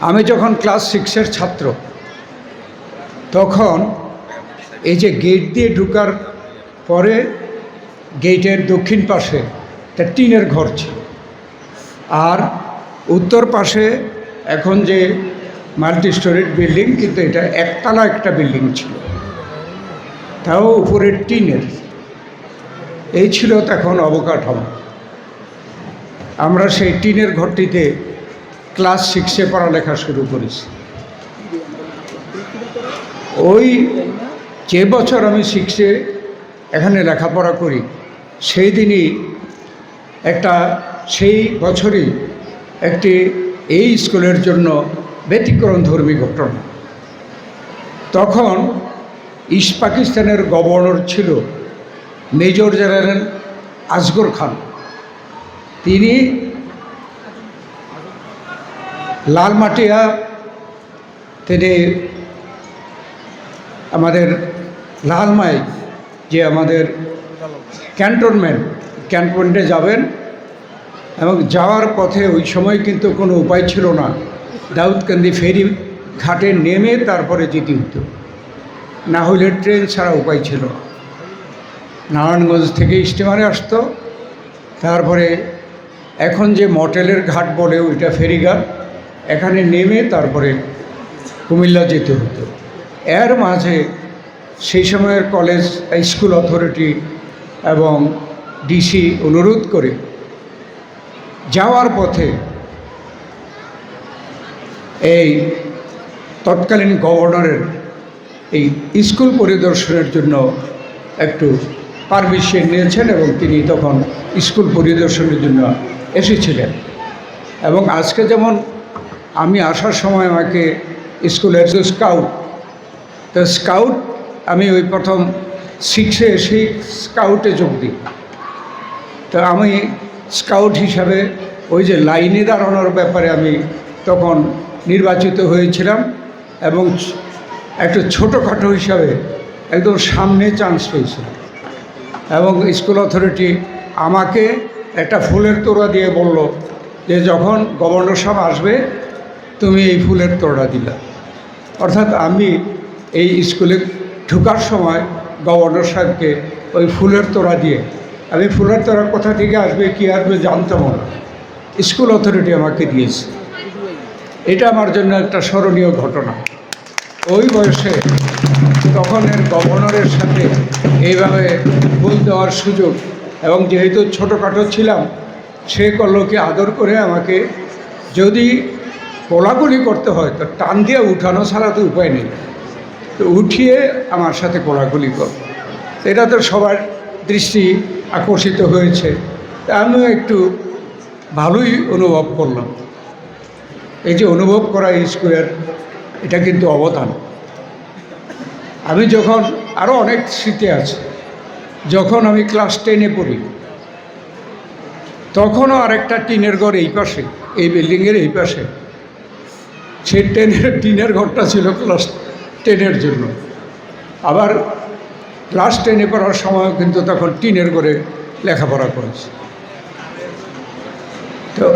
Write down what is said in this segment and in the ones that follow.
আমি যখন ক্লাস সিক্সের ছাত্র, তখন এই যে গেট দিয়ে ঢুকার পরে গেটের দক্ষিণ পাশে একটা টিনের ঘর ছিল। আর উত্তর পাশে এখন যে মাল্টি স্টোরেজ বিল্ডিং, কিন্তু এটা একতলা একটা বিল্ডিং ছিল। তাও উপরের টিনের। এই ছিল তখন অবকাঠামো। আমরা সেই টিনের ঘরটিতে ক্লাস সিক্সে পড়ালেখা শুরু করেছি। ওই যে বছর আমি সিক্সে এখানে লেখাপড়া করি, সেই দিনই একটা, সেই বছরই একটি এই স্কুলের জন্য ব্যতিক্রম ধর্মী ঘটনা। তখন ইস্ট পাকিস্তানের গভর্নর ছিল মেজর জেনারেল আজগর খান। তিনি লালমাটিয়া তিনি আমাদের লালমাই যে আমাদের ক্যান্টনমেন্ট, ক্যান্টনমেন্টে যাবেন এবং যাওয়ার পথে ওই সময় কিন্তু কোনো উপায় ছিল না। দাউদকান্দি ফেরি ঘাটে নেমে তারপরে যেতে হতো। না হলে ট্রেন ছাড়া উপায় ছিল। নারায়ণগঞ্জ থেকে স্টিমারে আসতো। তারপরে এখন যে মটেলের ঘাট বলে ওইটা ফেরিঘাট। এখানে নেমে তারপরে কুমিল্লা যেতে হতো। এর মাঝে সেই সময়ের কলেজ স্কুল অথরিটি এবং ডিসি অনুরোধ করে যাওয়ার পথে এই তৎকালীন গভর্নরের এই স্কুল পরিদর্শনের জন্য একটু পারমিশন নিয়েছেন এবং তিনি তখন স্কুল পরিদর্শনের জন্য এসেছিলেন। এবং আজকে যেমন আমি আসার সময় আমাকে স্কুলের স্কাউট, তো স্কাউট আমি ওই প্রথম সিক্সে এসেই স্কাউটে যোগ দিই। তো আমি স্কাউট হিসাবে ওই যে লাইনে দাঁড়ানোর ব্যাপারে আমি তখন নির্বাচিত হয়েছিলাম এবং একটু ছোটোখাটো হিসাবে একদম সামনে চান্স পেয়েছিলাম। এবং স্কুল অথরিটি আমাকে একটা ফুলের তোড়া দিয়ে বলল যে যখন গভর্নর সাহেব আসবে তুমি এই ফুলের তোড়া দিলা। অর্থাৎ আমি এই স্কুলে ঢোকার সময় গভর্নর সাহেবকে ওই ফুলের তোড়া দিয়ে, আমি ফুলের তোড়া কোথা থেকে আসবে, কী আসবে জানতাম না। স্কুল অথরিটি আমাকে দিয়েছে। এটা আমার জন্য একটা স্মরণীয় ঘটনা। ওই বয়সে তখনের গভর্নরের সাথে এইভাবে ফুল দেওয়ার সুযোগ এবং যেহেতু ছোটোখাটো ছিলাম, সে লোকে আদর করে আমাকে যদি কোলাগুলি করতে হয়, তো টান দিয়ে উঠানো ছাড়া তো উপায় নেই। তো উঠিয়ে আমার সাথে কোলাগুলি কর। এটা তো সবার দৃষ্টি আকর্ষিত হয়েছে। আমিও একটু ভালোই অনুভব করলাম। এই যে অনুভব করা স্কুলের, এটা কিন্তু অবদান। আমি যখন আরও অনেক স্মৃতি আছে, যখন আমি ক্লাস টেনে পড়ি, তখনও আরেকটা টিনের ঘর এই পাশে, এই বিল্ডিংয়ের এই পাশে। সেই টেনের টিনের ঘরটা ছিল ক্লাস টেনের জন্য। আবার ক্লাস টেনে পড়ার সময় কিন্তু তখন টিনের ঘরে লেখাপড়া করেছি। তো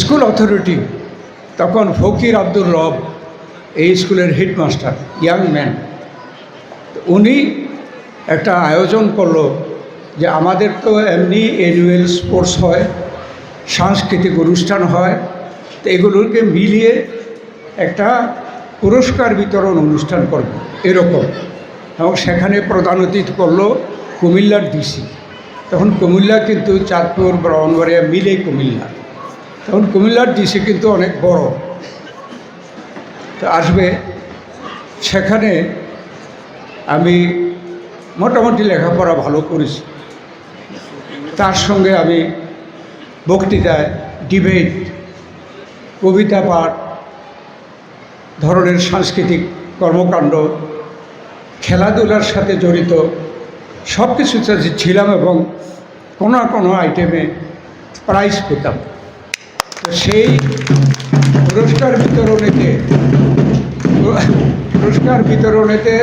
স্কুল অথরিটি তখন ফকির আব্দুর রব, এই স্কুলের হেডমাস্টার, ইয়াং ম্যান, উনি একটা আয়োজন করল যে আমাদের তো এমনি অ্যানুয়াল স্পোর্টস হয়, সাংস্কৃতিক অনুষ্ঠান হয়, তো এগুলোকে মিলিয়ে একটা পুরস্কার বিতরণ অনুষ্ঠান করব, এরকম। এবং সেখানে প্রধান অতিথি করল কুমিল্লার ডিসি। তখন কুমিল্লা কিন্তু চাঁদপুর, ব্রাহ্মণবাড়িয়া মিলে কুমিল্লা। তখন কুমিল্লার ডিসি কিন্তু অনেক বড়। তো আসবে। সেখানে আমি মোটামুটি লেখাপড়া ভালো করেছি। তার সঙ্গে আমি বক্তৃতায়, ডিবেট, কবিতা পাঠ ধরনের সাংস্কৃতিক কর্মকাণ্ড, খেলাধুলার সাথে জড়িত সব কিছুতে ছিলাম এবং কোনো না কোনো আইটেমে প্রাইজ পেতাম। তো সেই পুরস্কার বিতরণীতে পুরস্কার বিতরণীতে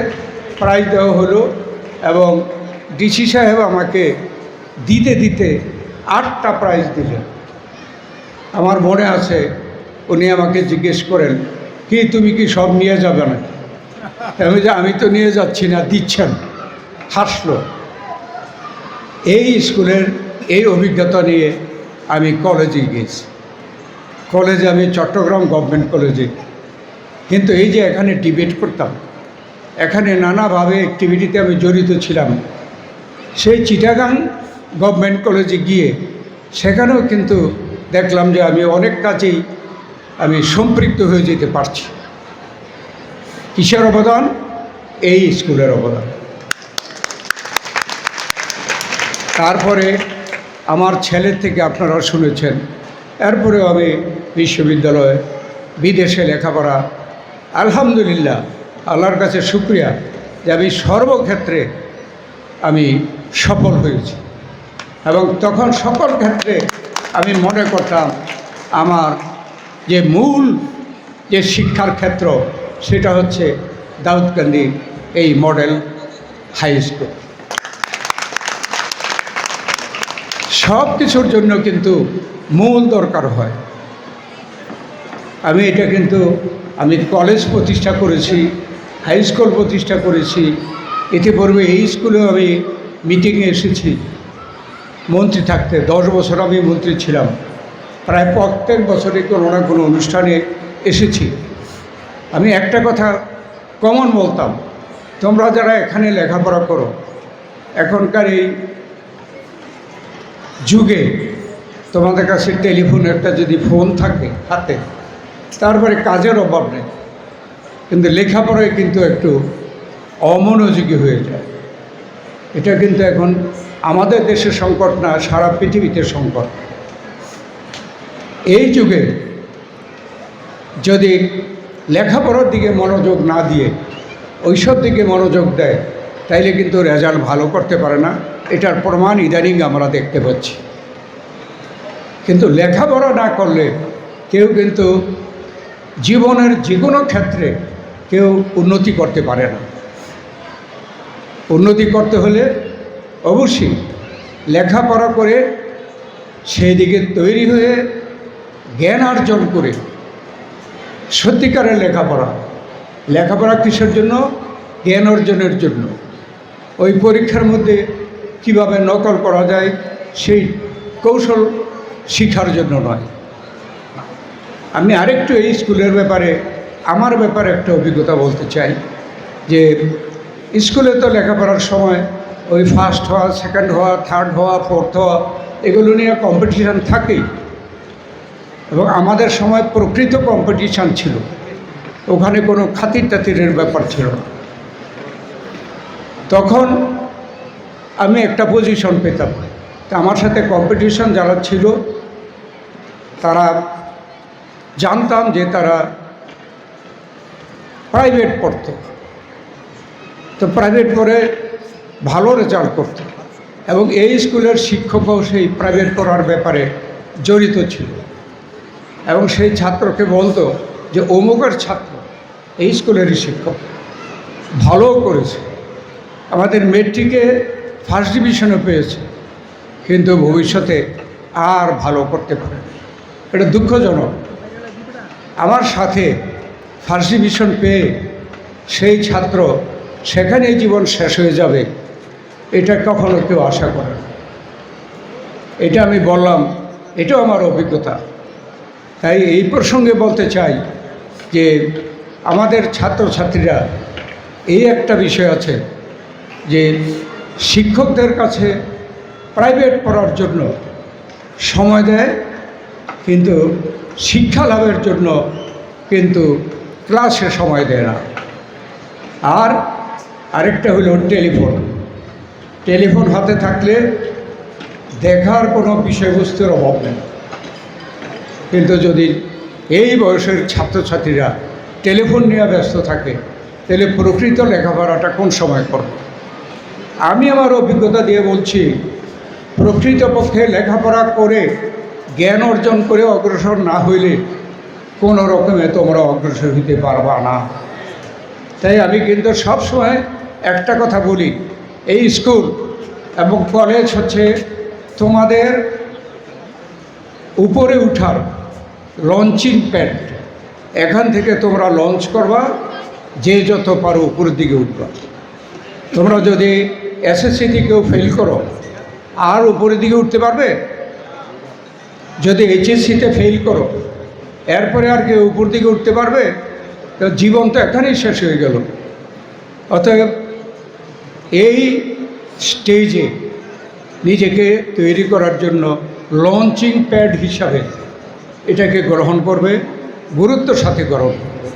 প্রাইজ দেওয়া হলো এবং ডিসি সাহেব আমাকে দিতে দিতে আটটা প্রাইজ দিলেন। আমার মনে আছে, উনি আমাকে জিজ্ঞেস করেন কি তুমি কি সব নিয়ে যাবে না? আমি যে আমি তো নিয়ে যাচ্ছি না, দিচ্ছেন। হাসলো। এই স্কুলের এই অভিজ্ঞতা নিয়ে আমি কলেজে গিয়েছি। কলেজে আমি চট্টগ্রাম গভর্নমেন্ট কলেজে। কিন্তু এই যে এখানে ডিবেট করতাম, এখানে নানাভাবে অ্যাক্টিভিটিতে আমি জড়িত ছিলাম। সেই চিটাগাং গভর্নমেন্ট কলেজে গিয়ে সেখানেও কিন্তু দেখলাম যে আমি অনেক কাজেই আমি সম্পৃক্ত হয়ে যেতে পারছি। কিসের অবদান? এই স্কুলের অবদান। তারপরে আমার ছেলের থেকে আপনারা শুনেছেন, এরপরেও আমি বিশ্ববিদ্যালয়ে বিদেশে লেখাপড়া। আলহামদুলিল্লাহ, আল্লাহর কাছে শুক্রিয়া যে আমি সর্বক্ষেত্রে আমি সফল হয়েছি। এবং তখন সকল ক্ষেত্রে আমি মনে করতাম, আমার যে মূল যে শিক্ষার ক্ষেত্র, সেটা হচ্ছে দাউদকান্দি এই মডেল হাই স্কুল। সব কিছুর জন্য কিন্তু মূল দরকার হয়। আমি এটা কিন্তু, আমি কলেজ প্রতিষ্ঠা করেছি, হাই স্কুল প্রতিষ্ঠা করেছি, ইতিপূর্বে এই স্কুলেও আমি মিটিংয়ে এসেছি। মন্ত্রী থাকতে দশ বছর আমি মন্ত্রী ছিলাম। প্রায় প্রত্যেক বছরই কোনো না কোনো অনুষ্ঠানে এসেছি। আমি একটা কথা কমন বলতাম, তোমরা যারা এখানে লেখাপড়া করো, এখনকার এই যুগে তোমাদের কাছে টেলিফোন একটা যদি ফোন থাকে হাতে তারপরে কাজের অভাব নেই। কিন্তু লেখাপড়ায় কিন্তু একটু অমনোযোগী হয়ে যায়। এটা কিন্তু এখন আমাদের দেশের সংকট না, সারা পৃথিবীতে সংকট। এই যুগে যদি লেখাপড়ার দিকে মনোযোগ না দিয়ে ওইসব দিকে মনোযোগ দেয়, তাইলে কিন্তু রেজাল্ট ভালো করতে পারে না। এটার প্রমাণ ইদানিং আমরা দেখতে পাচ্ছি। কিন্তু লেখাপড়া না করলে কেউ কিন্তু জীবনের যে কোনো ক্ষেত্রে কেউ উন্নতি করতে পারে না। উন্নতি করতে হলে অবশ্যই লেখাপড়া করে সেই দিকে তৈরি হয়ে জ্ঞান অর্জন করে সত্যিকারের লেখাপড়া। লেখাপড়া কিসের জন্য? জ্ঞান অর্জনের জন্য। ওই পরীক্ষার মধ্যে কীভাবে নকল করা যায়, সেই কৌশল শিখার জন্য নয়। আমি আরেকটু এই স্কুলের ব্যাপারে, আমার ব্যাপারে একটা অভিজ্ঞতা বলতে চাই, যে স্কুলে তো লেখাপড়ার সময় ওই ফার্স্ট হওয়া সেকেন্ড হওয়া থার্ড হওয়া ফোর্থ হওয়া, এগুলো নিয়ে কম্পিটিশান থাকেই। এবং আমাদের সময় প্রকৃত কম্পিটিশান ছিল। ওখানে কোনো খাতির টাতিরের ব্যাপার ছিল না। তখন আমি একটা পজিশন পেতাম। তা আমার সাথে কম্পিটিশন যারা ছিল, তারা জানতাম যে তারা প্রাইভেট পড়ত। তো প্রাইভেট পড়ে ভালো রেজাল্ট করত। এবং এই স্কুলের শিক্ষকও সেই প্রাইভেট পড়ার ব্যাপারে জড়িত ছিল। এবং সেই ছাত্রকে বলতো যে অমুকের ছাত্র, এই স্কুলেরই শিক্ষক ভালোও করেছে। আমাদের মেট্রিকে ফার্স্ট ডিভিশনে পেয়েছে, কিন্তু ভবিষ্যতে আর ভালো করতে পারে। এটা দুঃখজনক। আমার সাথে ফার্স্ট ডিভিশন পেয়ে সেই ছাত্র সেখানেই জীবন শেষ হয়ে যাবে, এটা কখনো কেউ আশা করে না। এটা আমি বললাম, এটাও আমার অভিজ্ঞতা। তাই এই প্রসঙ্গে বলতে চাই যে আমাদের ছাত্রছাত্রীরা, এই একটা বিষয় আছে যে শিক্ষকদের কাছে প্রাইভেট পড়ার জন্য সময় দেয়, কিন্তু শিক্ষা লাভের জন্য কিন্তু ক্লাসে সময় দেয় না। আর আরেকটা হলো টেলিফোন। টেলিফোন হাতে থাকলে দেখার কোনো বিষয়বস্তুর অভাব নেই। কিন্তু যদি এই বয়সের ছাত্রছাত্রীরা টেলিফোন নিয়ে ব্যস্ত থাকে, তাহলে প্রকৃত লেখাপড়াটা কোন সময় করবে? আমি আমার অভিজ্ঞতা দিয়ে বলছি, প্রকৃতপক্ষে লেখাপড়া করে জ্ঞান অর্জন করে অগ্রসর না হইলে কোনো রকমে তোমরা অগ্রসর হইতে পারবা না। তাই আমি কিন্তু সবসময় একটা কথা বলি, এই স্কুল এবং কলেজ হচ্ছে তোমাদের উপরে উঠার লঞ্চিং প্যাড এখান থেকে তোমরা লঞ্চ করবা, যে যত পারো উপরের দিকে উঠবা। তোমরা যদি এসএসসিতে কেউ ফেল করো, আর উপরের দিকে উঠতে পারবে? যদি এইচএসসিতে ফেল করো, এরপরে আর কেউ উপর দিকে উঠতে পারবে? তো জীবন তো এখানেই শেষ হয়ে গেল। অতএব এই স্টেজে নিজেকে তৈরি করার জন্য লঞ্চিং প্যাড হিসাবে এটাকে গ্রহণ করবে গুরুত্বের সাথে গ্রহণ করবে।